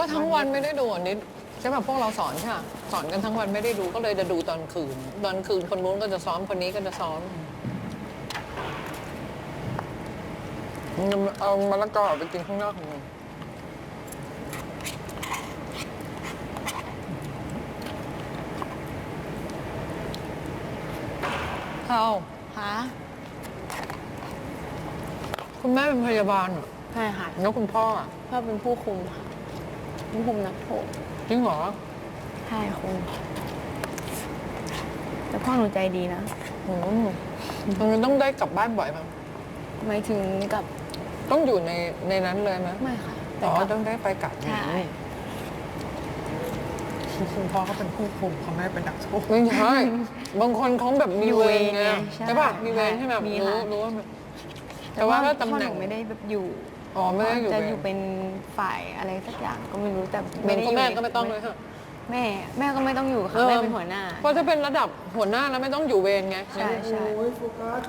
ก็ทั้งวันไม่ได้ดูอันนี้ใช่ป่ะพวกเราสอนใช่ป่ะ สอนกันทั้งวันไม่ได้ดูก็เลยจะดูตอนคืน ตอนคืนคนนู้นก็จะซ้อมคนนี้ก็จะซ้อมเอามะละกอออกไปกินข้างนอกของมึงเขาคะคุณแม่เป็นพยาบาลเหรอใช่ค่ะแล้วคุณพ่ออะพ่อเป็นผู้คุมค่ะ ผู้คุมนักโทษจริงเหรอ ใช่คุมแต่พ่อหนูใจดีนะอืมมันต้องได้กลับบ้านบ่อยมั้ยไม่ถึงกับต้องอยู่ในในนั้นเลยไหมไม่ค่ะอ๋อแต่ต้องได้ไปกลับใช่คุณพ่อเขาเป็นผู้คุมเขาไม่ได้เป็นนักโทษไม่ใช่บางคนเขาแบบมีอยู่เวเวรรไงไงใช่ใช่ป่ะมีเวรใช่ไหมมีรู้ค่ะรู้ว่าแบบแต่ว่าถ้าตำแหน่งพ่อนูไม่ได้แบบอยู่ อ๋อไม่ได้อยู่จะเวอยู่รเป็นฝ่ายอะไรสักอย่างก็ไม่รู้แต่ไม่ไม่ได้ก็อยู่แม่ในก็ไม่ต้องเลยค่ะแม่แม่ก็ไม่ต้องอยู่ค่ะแม่เป็นหัวหน้า เพราะถ้าเป็นระดับหัวหน้าแล้วไม่ต้องอยู่เวรไงใช่ใช่โอ้ยโฟกัส